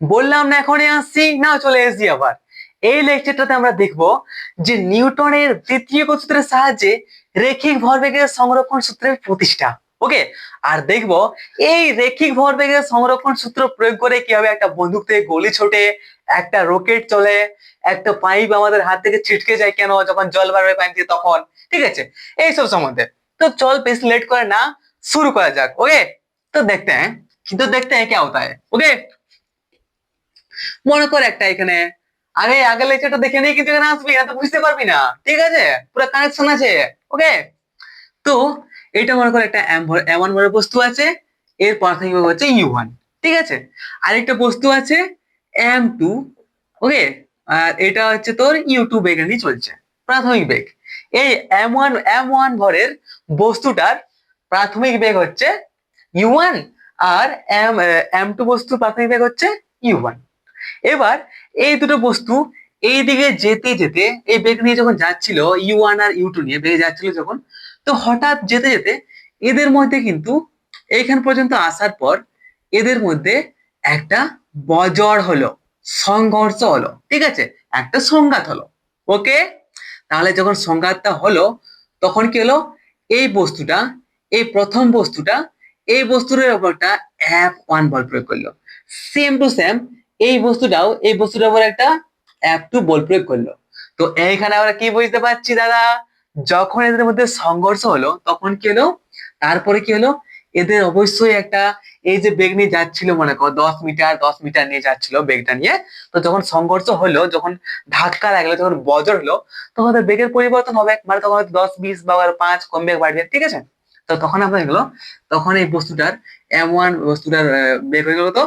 বললাম না, এখনই আসছি না চলে এসছি আবার। এই লেকচারটাতে আমরা দেখব যে নিউটনের দ্বিতীয় সূত্রের সাহায্যে রেখিক ভরবেগের সংরক্ষণ সূত্রের প্রতিষ্ঠা ওকে আর দেখব এই রেখিক ভরবেগের সংরক্ষণ সূত্র প্রয়োগ করে কীভাবে একটা বন্দুক থেকে গলি ছোটে, একটা রকেট চলে, একটা পাইপ আমাদের হাত থেকে ছিটকে যায় কেন, যখন জল বার পাইপ দিয়ে তখন, ঠিক আছে? এইসব সম্বন্ধে। তো চল বেশি লেট করে না, শুরু করা যাক ওকে তো দেখতে হ্যাঁ কিন্তু দেখতে হ্যাঁ কে আওতায় ওকে মনে কর একটা এখানে। আরে, আগে লেকচারটা দেখে নিয়ে কিন্তু এখানে আসবি না তো বুঝতে পারবি না। ঠিক আছে? পুরো কানেকশন আছে। ওকে তো, এটা মনে কর একটা এমন ভরের বস্তু আছে এর প্রাথমিক বেগ হচ্ছে ইউ ওয়ান ঠিক আছে? আরেকটা বস্তু আছে এম টু ওকে আর এটা হচ্ছে তোর ইউ টু বেগে নিয়ে চলছে, প্রাথমিক বেগ। এই এম ওয়ান এম ওয়ান ভরের বস্তুটার প্রাথমিক বেগ হচ্ছে ইউ ওয়ান আর এম এম টু বস্তুর প্রাথমিক বেগ হচ্ছে ইউ ওয়ান এবার এই দুটো বস্তু এই দিকে যেতে যেতে এই বেগ নিয়ে যখন যাচ্ছিল ইউ ওয়ান আর ইউ টু নিয়ে বেগে যাচ্ছিল যখন, তো হঠাৎ যেতে যেতে এদের মধ্যে কিন্তু এইখান পর্যন্ত আসার পর এদের মধ্যে একটা বজর হলো, সংঘর্ষ হলো, ঠিক আছে? একটা সংঘাত হলো ওকে তাহলে যখন সংঘাতটা হলো, তখন কি হলো? এই বস্তুটা, এই প্রথম বস্তুটা, এই বস্তুর উপরটা এফ ওয়ান বল প্রয়োগ করল। সেম টু সেম এই বস্তুটাও এই বস্তুটার উপর একটা এফ টু বল প্রয়োগ করল। তো এইখানে আমরা কি বুঝতে পারছি দাদা? যখন এদের মধ্যে সংঘর্ষ হলো, তখন কি হলো? তারপরে কি হলো? এদের অবশ্যই একটা, এই যে বেগ নিয়ে যাচ্ছিল, মনে করো, দশ মিটার দশ মিটার নিয়ে যাচ্ছিল বেগটা নিয়ে। তো যখন সংঘর্ষ হলো, যখন ধাক্কা লাগল, যখন বজর হলো, তখন ওদের বেগের পরিবর্তন হবে। মানে তখন হয়তো দশ, বিশ বা পাঁচ, কম বেগ বাড়বে, ঠিক আছে? তো তখন আপনার গেলো তখন এই বস্তুটার এমন বস্তুটার বেগ হয়ে গেলো তো?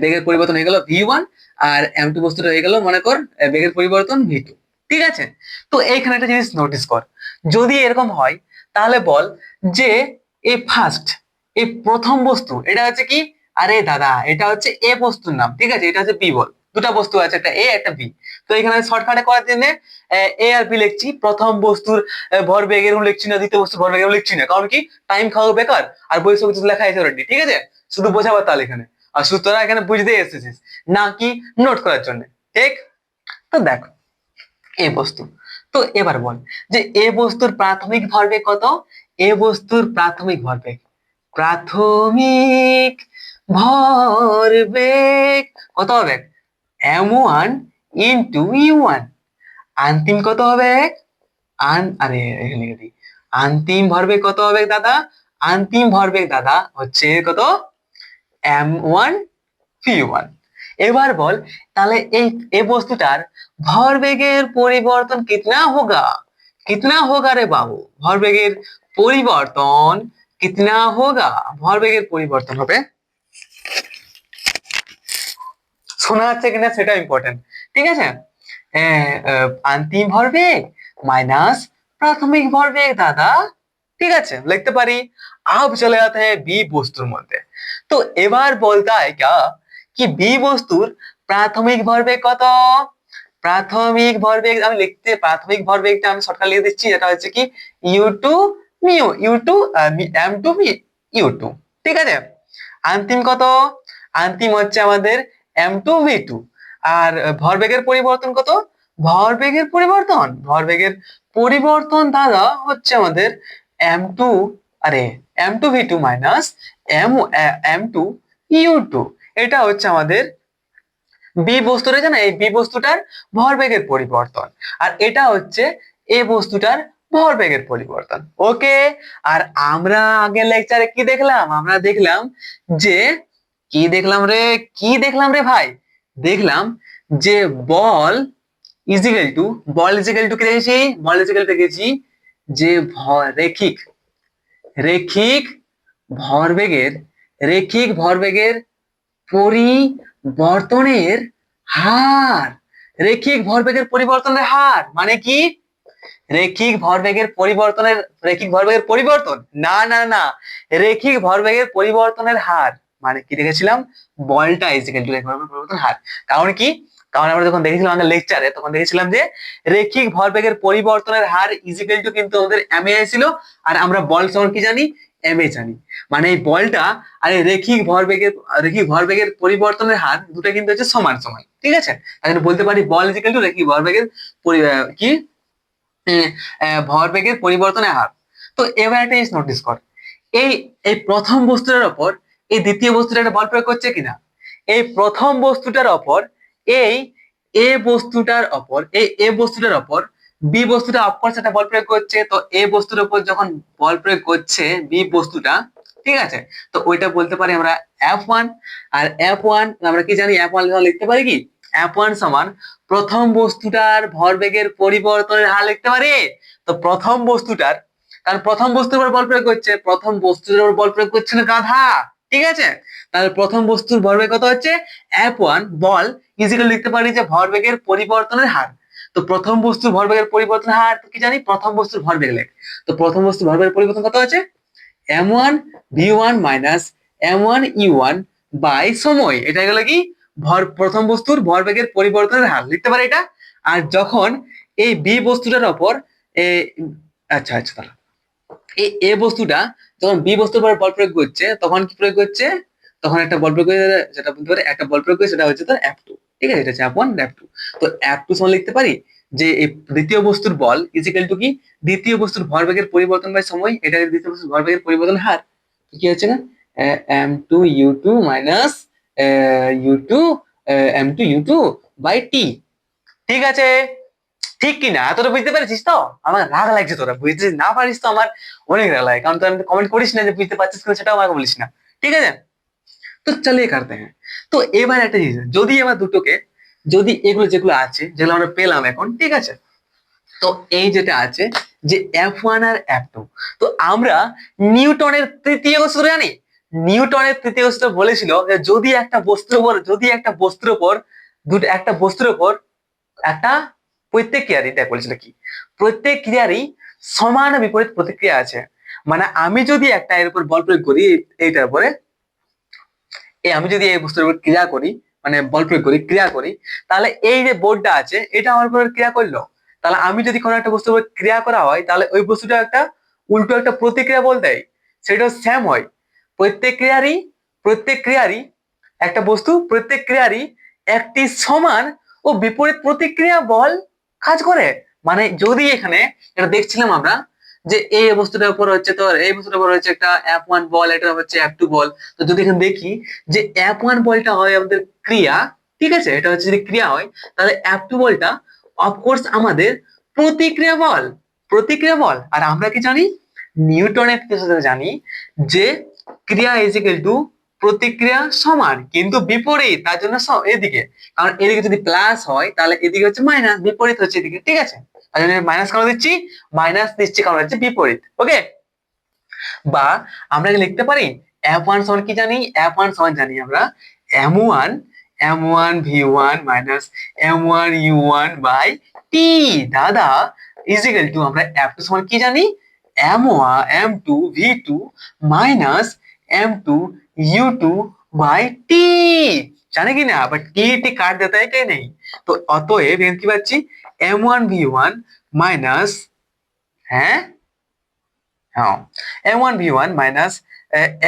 বেগের পরিবর্তন হয়ে গেল ভি ওয়ান আর এম টু বস্তুটা হয়ে গেল, মনে কর বেগের পরিবর্তন ভি টু ঠিক আছে? তো এইখানে একটা জিনিস নোটিস কর, যদি এরকম হয়, তাহলে বল যে এই ফার্স্ট এই প্রথম বস্তু, এটা হচ্ছে কি? আরে দাদা, এটা হচ্ছে এ বস্তুর নাম, ঠিক আছে? এটা হচ্ছে বি বল, দুটা বস্তু আছে, একটা এ একটা বি তো এখানে শর্টকাটে করার জন্য, এ আর বি লিখছি, প্রথম বস্তুর ভর ভরবেগ এরকম লিখছি না, দ্বিতীয় বস্তুর ভরবেগ এরকম লিখছি না, কারণ কি? টাইম খাওয়া বেকার, আর বই সব কিছু লেখা আছে অলরেডি ঠিক আছে? শুধু বোঝাবার তাহলে এখানে। আর শুধু এখানে বুঝতে এসেছিস। না কি নোট করার জন্য। ঠিক? তো দেখ, এ বস্তু। তো এবার বল যে এ বস্তুর প্রাথমিক ভরবেগ কত? এ বস্তুর প্রাথমিক ভরবেগ। প্রাথমিক ভরবেগ কত হবে? M one into u one. অন্তিম কত হবে? আন, আরে, এখানে অন্তিম ভরবেগ কত হবে দাদা? আন্তিম ভরবেগ দাদা হচ্ছে কত? এম ওয়ান পি ওয়ান এবার বল, তাহলে এই এই বস্তুটার ভরবেগের পরিবর্তন কিতনা হোগা? কিতনা হোগা রে বাবু? ভরবেগের পরিবর্তন কিতনা হোগা? ভরবেগের পরিবর্তন হবে। শোনা যাচ্ছে কিনা সেটা ইম্পর্টেন্ট ঠিক আছে? হ্যাঁ, আন্তিম ভরবেগ মাইনাস প্রাথমিক ভরবেগ, দাদা। ঠিক আছে? লিখতে পারি। আপ চলে যাতে বি বস্তুর মধ্যে। তো এবার বলতে হয় क्या কি বি বস্তুর প্রাথমিক ভরবেগ কত? প্রাথমিক ভরবেগ আমি লিখতে, প্রাথমিক ভরবেগটা আমি শর্টকাট লিখে দিচ্ছি, এটা হচ্ছে কি u two mu u two m two me you two ঠিক আছে? অন্তিম কত? অন্তিম হচ্ছে আমাদের এম টু ভি টু আর ভরবেগের পরিবর্তন কত? ভরবেগের পরিবর্তন ভরবেগের পরিবর্তন দাদা হচ্ছে আমাদের এম টু আরে m two v two minus m m two u two এটা হচ্ছে আমাদের বি বস্তু রয়েছে না, এই বি বস্তুটার ভরবেগের পরিবর্তন। আর এটা হচ্ছে এ বস্তুটার ভরবেগের পরিবর্তন। ওকে? আর আমরা আগের লেকচারে কি দেখলাম? আমরা দেখলাম যে, কি দেখলাম রে? কি দেখলাম রে ভাই? দেখলাম যে বল ইজিক্যাল টু বল ইজিক্যাল টু কি দেখেছি? বল ইজিক্যাল দেখেছি? যে রেখিক। রেখিক ভরবেগের, রেখিক ভরবেগের পরিবর্তনের হার। রেখিক ভরবেগের পরিবর্তনের হার মানে কি? রেখিক ভরবেগের পরিবর্তনের, রেখিক ভরবেগের পরিবর্তন? না না না। রেখিক ভরবেগের পরিবর্তনের হার মানে কি দেখেছিলাম? বলটা ইজিক্যাল টু রেখিক ভরবেগের পরিবর্তন হার। কারণ কি? কারণ আমরা যখন দেখেছিলাম আমাদের লেকচারে তখন দেখেছিলাম যে রেখিক ভরবেগের পরিবর্তনের হার ইজিক্যাল টু কিন্তু আমাদের এম এ ছিল, আর আমরা বল সমান কি জানি? এম এ জানি মানে এই বলটা, আর এই রেখিক ভরবেগের রেখিক ভরবেগের পরিবর্তনের হার দুটো কিন্তু হচ্ছে সমান সমান, ঠিক আছে? জন্য বলতে পারি বল ইজিক্যাল টু রেখিক ভরবেগের কি? ভরবেগের পরিবর্তনের হার। তো এবার একটা জিনিস নোটিস কর। এই এই প্রথম বস্তুটার ওপর এই দ্বিতীয় বস্তুটা একটা বল প্রয়োগ করছে কিনা? এই প্রথম বস্তুটার ওপর, এই, এ বস্তুটার ওপর, এই, এ বস্তুটার ওপর বি বস্তুটা অফকোর্স একটা বল প্রয়োগ করছে, তো এ বস্তুর উপর যখন বল প্রয়োগ করছে বি বস্তুটা, ঠিক আছে? তো ওইটা বলতে পারি আমরা এফ ওয়ান আর এফ ওয়ান আমরা কি জানি? এফ ওয়ান লিখতে পারি কি? এফ ওয়ান সমান প্রথম বস্তুটার ভরবেগের পরিবর্তনের হার লিখতে পারি। তো প্রথম বস্তুটার কারণ প্রথম বস্তুর উপর বল প্রয়োগ করছে, প্রথম বস্তুর উপর বল প্রয়োগ করছে না গাধা, ঠিক আছে? তাহলে প্রথম বস্তুর ভরবেগ কত হচ্ছে? এফ ওয়ান বল ইজিক্যাল লিখতে পারি যে ভরবেগের পরিবর্তনের হার। তো প্রথম বস্তুর ভরবেগের পরিবর্তন হার কি জানি? প্রথম বস্তুর ভরবেগ লেখ। তো প্রথম বস্তুর ভরবেগের পরিবর্তন কত আছে m one v one minus m one e one by সময়। এটা গেল কি? ভর, প্রথম বস্তুর ভরবেগের পরিবর্তনের হার। লিখতে পারে এটা? আর যখন এই বি বস্তুটার ওপর আচ্ছা আচ্ছা তাহলে। এই এ বস্তুটা যখন বি বস্তুর উপর বল প্রয়োগ করছে, তখন কি প্রয়োগ করছে? তখন একটা বল প্রয়োগ যেটা বলতে পারে, একটা বল প্রয়োগ করে সেটা হচ্ছে তার এফ টু ঠিক আছে? এটা এফ ওয়ান টু তো এফ টু সমান লিখতে পারি যে এই দ্বিতীয় বস্তুর বল ইজিক্যাল টু কি? দ্বিতীয় বস্তুর ভরবেগের পরিবর্তন বাই সময় এটা দ্বিতীয় বস্তুর ভরবেগের পরিবর্তন হার। কি হচ্ছে না? M two u two minus u two m two u two by t ঠিক আছে? ঠিক কি না এতটা বুঝতে পেরেছিস তো? আমার রাগ লাগছে তোরা। বুঝতে না পারিস তো আমার? অনেক রাগ লাগে। কারণ তুই কমেন্ট করিস না যে বুঝতে পারছিস কিনা সেটাও আমাকে বলিস না। ঠিক আছে? তো চালিয়ে কাটতে হ্যাঁ। তো এবার একটা জিনিস, যদি এবার দুটোকে, যদি এগুলো যেগুলো আছে, যেগুলো আমরা পেলাম এখন, ঠিক আছে? তো এই যেটা আছে যে এফ ওয়ান আর এফ টু তো আমরা নিউটনের তৃতীয় সূত্র জানি? নিউটনের তৃতীয় সূত্র বলেছিল যে যদি একটা বস্তুর উপর, যদি একটা বস্তুর উপর, দুটো, একটা বস্তুর উপর একটা প্রত্যেক ক্রিয়ারই, দেখ বলেছিল কি? প্রত্যেক ক্রিয়ারই সমান বিপরীত প্রতিক্রিয়া আছে। মানে আমি যদি একটা এর উপর বল প্রয়োগ করি, এইটার উপরে এই আমি যদি এই বস্তুর উপর ক্রিয়া করি মানে বল প্রয়োগ করি, ক্রিয়া করি, তাহলে এই যে বোর্ডটা আছে, এটা আমার উপর ক্রিয়া করল। তাহলে আমি যদি কোনো একটা বস্তুর উপর ক্রিয়া করা হয়, তাহলে ওই বস্তুটা একটা, উল্টো একটা প্রতিক্রিয়া বল দেয়। সেটাও স্যাম হয়। প্রত্যেক ক্রিয়ারই প্রত্যেক ক্রিয়ারই একটা বস্তু প্রত্যেক ক্রিয়ারই একটি সমান ও বিপরীত প্রতিক্রিয়া বল কাজ করে। মানে যদি এখানে এটা দেখছিলাম আমরা যে এই বস্তুটার উপর হচ্ছে তোর, এই বস্তুটার উপর হচ্ছে একটা অ্যাপ ওয়ান বল এটা হচ্ছে অ্যাপ টু বল তো যদি এখানে দেখি যে অ্যাপ ওয়ান বলটা হয় আমাদের ক্রিয়া, ঠিক আছে? এটা হচ্ছে যদি ক্রিয়া হয়, তাহলে অ্যাপ টু বলটা অফকোর্স আমাদের প্রতিক্রিয়া বল। প্রতিক্রিয়া বল। আর আমরা কি জানি? নিউটনের কিছু জানি যে ক্রিয়া ইজিক্যাল টু প্রতিক্রিয়া সমান, কিন্তু বিপরীত, তার জন্য এদিকে। কারণ এদিকে যদি প্লাস হয়, তাহলে এদিকে হচ্ছে মাইনাস বিপরীত হচ্ছে এদিকে, ঠিক আছে? তার মাইনাস কেন দিচ্ছি মাইনাস দিচ্ছি কারণ হচ্ছে বিপরীত ওকে বা আমরা লিখতে পারি? এফ ওয়ান সমান কি জানি? এফ ওয়ান সমান জানি আমরা। M one m one v one minus m one u one by t দাদা ইজিক্যাল টু আমরা এফ টু সমান কি জানি? M one m two v two minus m two u two by t জানে কি না বাট টি টি কাট দেতা है कि नहीं তো অতএব এখানে কি পাচ্ছি M one V one minus হ্যাঁ হ্যাঁ M one V one minus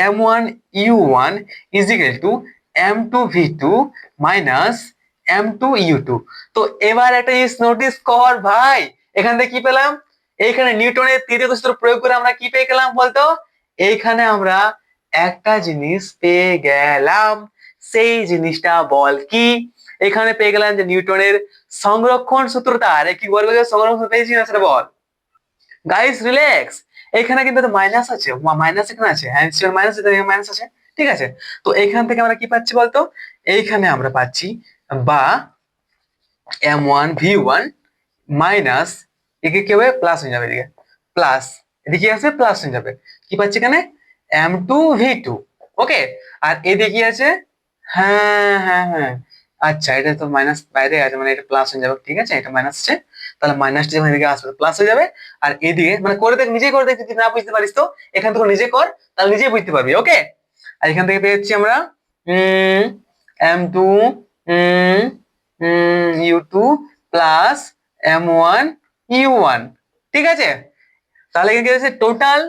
M one U one is equal to M two V two minus M two U two তো এবার একটা জিনিস নোটিস কর ভাই এখান থেকে কি পেলাম এইখানে নিউটনের তৃতীয় সূত্র প্রয়োগ করে আমরা কি পেয়ে গেলাম বলতো এইখানে আমরা একটা জিনিস পেয়ে গেলাম সেই জিনিসটা বল কি? এখানে পেয়ে গেলাম যে নিউটনের সংরক্ষণ সূত্রটা। আরে কি বলবে সংরক্ষণ সূত্র পেয়েছি না সেটা বল। গাইস রিল্যাক্স এখানে কিন্তু মাইনাস আছে। মাইনাস এখানে আছে। হ্যাঁ মাইনাস মাইনাস আছে। ঠিক আছে? তো এখান থেকে আমরা কি পাচ্ছি বলতো? এইখানে আমরা পাচ্ছি বা m one v one minus একে কি হবে? প্লাস হয়ে যাবে এদিকে। প্লাস এদিকে আছে? প্লাস হয়ে যাবে। কি পাচ্ছি এখানে? M two v two okay আর এদিকে আছে? হ্যাঁ হ্যাঁ হ্যাঁ। আচ্ছা এটা তো মাইনাস বাইরে আছে মানে এটা প্লাস হয়ে যাবে, ঠিক আছে? এটা মাইনাস আছে তাহলে মাইনাসটা যখন এদিকে আসবে প্লাস হয়ে যাবে। আর এদিকে মানে করে দেখ, নিজে করে দেখ, যদি না বুঝতে পারিস তো, এখান থেকে নিজে কর, তাহলে নিজে বুঝতে পারবি ওকে আর এখান থেকে পেয়ে যাচ্ছি আমরা m two u two plus m one u one ঠিক আছে? তাহলে এখানে টোটাল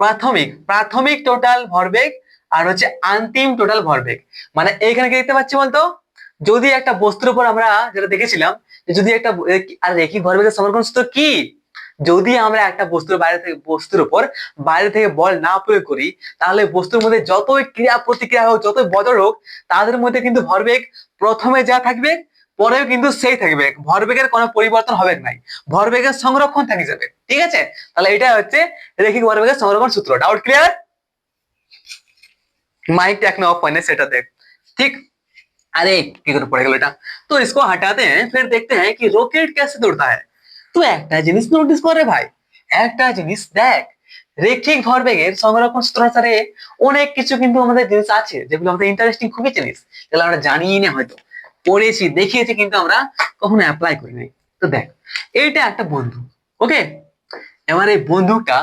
প্রাথমিক প্রাথমিক টোটাল ভরবেগ আর হচ্ছে আন্তিম টোটাল ভরবেগ। মানে এইখানে কি দেখতে পাচ্ছি বলতো? যদি একটা বস্তুর উপর আমরা যেটা দেখেছিলাম যদি একটা আর রেখিক ভরবেগের সমর্পণ সূত্র কি? যদি আমরা একটা বস্তুর বাইরে থেকে, বস্তুর উপর বাইরে থেকে বল না প্রয়োগ করি, তাহলে বস্তুর মধ্যে যতই ক্রিয়া প্রতিক্রিয়া হোক, যতই বদল হোক, তাদের মধ্যে কিন্তু ভরবেগ প্রথমে যা থাকবে, পরেও কিন্তু সেই থাকবে। ভরবেগের কোনো পরিবর্তন হবে নাই। ভরবেগের সংরক্ষণ থেকে যাবে। ঠিক আছে? তাহলে এটা হচ্ছে রেখিক ভরবেগের সংরক্ষণ সূত্র। Doubt clear mic techno of होने सेट देख ठीक अरे কি করে পড়ে গেল এটা তো इसको हटाते हैं फिर देखते हैं कि रॉकेट कैसे दौड़ता है তো একটা জিনিস নোটিস করে ভাই একটা জিনিস দেখ রেখিক ভরবেগের সংরক্ষণ সূত্র অনুসারে অনেক কিছু কিন্তু আমাদের জিনিস আছে যেগুলো আমাদের ইন্টারেস্টিং খুবই জিনিস যেগুলো আমরা জানিই না হয়তো পড়েছি দেখিয়েছি কিন্তু আমরা কখনো অ্যাপ্লাই করি নাই তো দেখ এইটা একটা বন্ধু ওকে এবার এই বন্দুকটা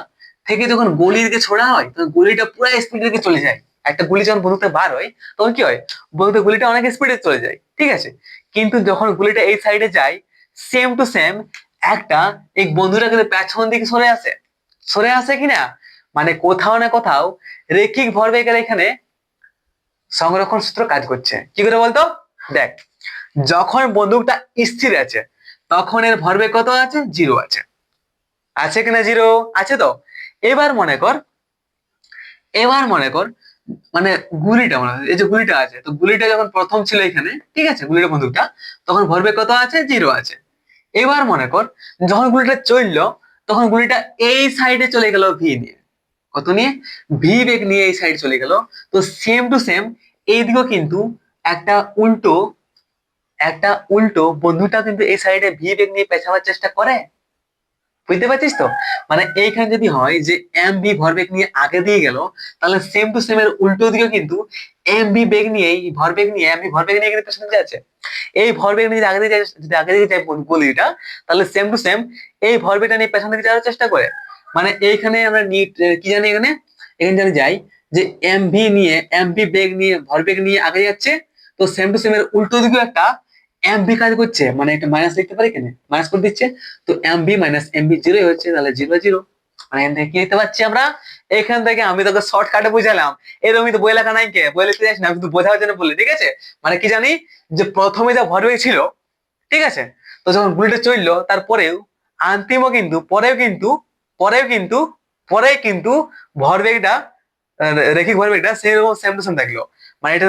থেকে যখন গলির দিকে ছোড়া হয় তখন গলিটা পুরো স্পিড দিকে চলে যায় একটা গুলি যখন বন্দুকতে বার হয়, তখন কি হয়? বন্দুকের গুলিটা অনেক স্পিডে চলে যায়, ঠিক আছে? কিন্তু যখন গুলিটা এই সাইডে যায় সেম টু সেম একটা এই বন্ধুটা কিন্তু পেছন দিকে সরে আসে। সরে আসে কিনা মানে কোথাও না কোথাও রেখিক ভরবেগের এখানে সংরক্ষণ সূত্র কাজ করছে। কি করে বলতো? দেখ, যখন বন্দুকটা স্থির আছে, তখন এর ভরবেগ কত আছে? জিরো আছে। আছে কিনা জিরো আছে তো? এবার মনে কর, এবার মনে কর মানে গুলিটা মনে এই যে গুলিটা আছে, তো গুলিটা যখন প্রথম ছিল এখানে, ঠিক আছে, গুলিটা বন্দুকটা, তখন ভরবেগ কত আছে? জিরো আছে। এবার মনে কর, যখন গুলিটা চলল, তখন গুলিটা এই সাইডে চলে গেল ভি নিয়ে। কত নিয়ে? ভি বেগ নিয়ে এই সাইড চলে গেল। তো সেম টু সেম এইদিকেও কিন্তু একটা উল্টো একটা উল্টো বন্ধুটা কিন্তু এই সাইডে ভি বেগ নিয়ে পেছাবার চেষ্টা করে। বুঝতে পারছিস তো? মানে এইখানে যদি হয় যে এম বি ভরবেগ নিয়ে আগে দিয়ে গেল, তাহলে সেম টু সেম এর উল্টো দিকেও কিন্তু এম বি বেগ নিয়ে এই ভরবেগ নিয়ে এম বি ভরবেগ নিয়ে কিন্তু পেছনে যাচ্ছে এই ভরবেগ নিয়ে আগে দিকে যায়- যদি আগে দিকে যায় গলিটা তাহলে সেম টু সেম এই ভরবেগটা নিয়ে পেছন দিকে যাওয়ার চেষ্টা করে। মানে এইখানে আমরা কি জানি এখানে? এখানে জানি যাই, যে এম ভি নিয়ে এম বি বেগ নিয়ে ভরবেগ নিয়ে আগে যাচ্ছে, তো সেম টু সেম এর উল্টো দিকেও একটা এম কাজ করছে মানে একটা মাইনাস লিখতে পারি কেন মাইনাস করে দিচ্ছে, তো এম মাইনাস এম জিরো হচ্ছে, তাহলে জিরো জিরো মানে এখান থেকে কি লিখতে পারছি আমরা? এখান থেকে আমি তোকে শর্টকাটে বুঝালাম। এরকমই তো বই লেখা নাই কে? বই লিখতে যাস না, আমি তো বোঝার জন্য বললি, ঠিক আছে? মানে কি জানি? যে প্রথমে যা ভরবেগ ছিল, ঠিক আছে? তো যখন গুলিটা চলল, তারপরেও আন্তিমও কিন্তু, পরেও কিন্তু পরেও কিন্তু পরে কিন্তু ভরবেগটা রেখিক ভরবেগটা সেরকম সেম টু সেম থাকল মানে এটা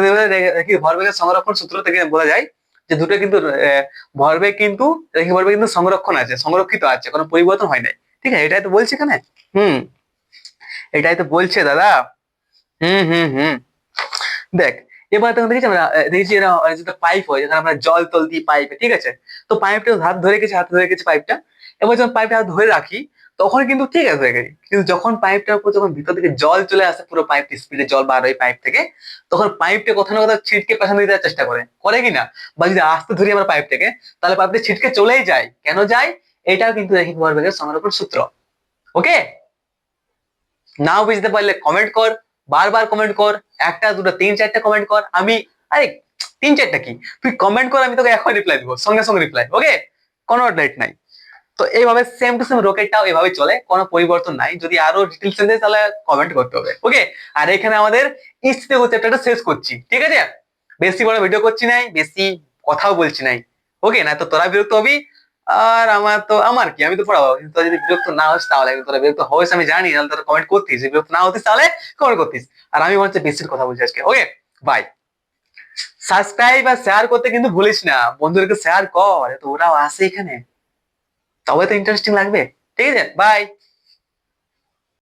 রেখিক ভরবেগের সংরক্ষণ সূত্র থেকে বোঝা যায় যে দুটো কিন্তু আহ, ভরবেগ কিন্তু রেখিক ভরবেগ কিন্তু সংরক্ষণ আছে সংরক্ষিত আছে কোনো পরিবর্তন হয় নাই। ঠিক আছে? এটাই তো বলছে এখানে? হুম। এটাই তো বলছে দাদা। হুম হুম হুম। দেখ এবার তখন দেখেছি আমরা দেখেছি যেটা পাইপ হয় যেখানে আমরা জল তল দিই পাইপে ঠিক আছে? তো পাইপটা হাত ধরে গেছে হাত ধরে গেছে পাইপটা এবার যখন পাইপটা হাত ধরে রাখি তখন কিন্তু ঠিক আছে কিন্তু যখন পাইপটার উপর যখন ভিতর থেকে জল চলে আসে, পুরো পাইপ স্পিডে জল বার হয় পাইপ থেকে, তখন পাইপটা কোথাও না কোথাও ছিটকে পেছনে দিতে চেষ্টা করে। করে কিনা বা যদি আসতে ধরি আমরা পাইপ থেকে তাহলে পাইপটা ছিটকে চলেই যায়। কেন যায়? এটাও কিন্তু রেখিক ভরবেগের সংরক্ষণ সূত্র। ওকে? নাও বুঝতে পারলে কমেন্ট কর, বারবার কমেন্ট কর, একটা, দুটো, তিন, চারটা কমেন্ট কর। আমি, আরে, তিন, চারটা কি? তুই কমেন্ট কর, আমি তোকে এখন রিপ্লাই দিব, সঙ্গে সঙ্গে রিপ্লাই ওকে কোনো ডেট নাই। তো এইভাবে সেম টু সেম রকেটটাও এভাবে চলে, কোনো পরিবর্তন নাই। যদি আরও ডিটেলস জানতে তাহলে কমেন্ট করতে হবে ওকে আর এখানে আমাদের স্থিতি চ্যাপ্টারটা শেষ করছি, ঠিক আছে? বেশি বড় ভিডিও করছি নাই, বেশি কথাও বলছি নাই ওকে না তো তোরা বিরক্ত হবি, আর আমার তো, আমার কি? আমি তো পড়াবো, কিন্তু যদি বিরক্ত না হোস, তাহলে তোরা বিরক্ত হয়েছে আমি জানি, তাহলে তোরা কমেন্ট করতিস বিরক্ত না হতিস, তাহলে কমেন্ট করতিস। আর আমি মনে হচ্ছে বেশির কথা বলছি আজকে ওকে বাই সাবস্ক্রাইব আর শেয়ার করতে কিন্তু ভুলিস না, বন্ধুদেরকে শেয়ার কর তো ওরাও আসে এখানে। তবে তো ইন্টারেস্টিং লাগবে। ঠিক আছে বাই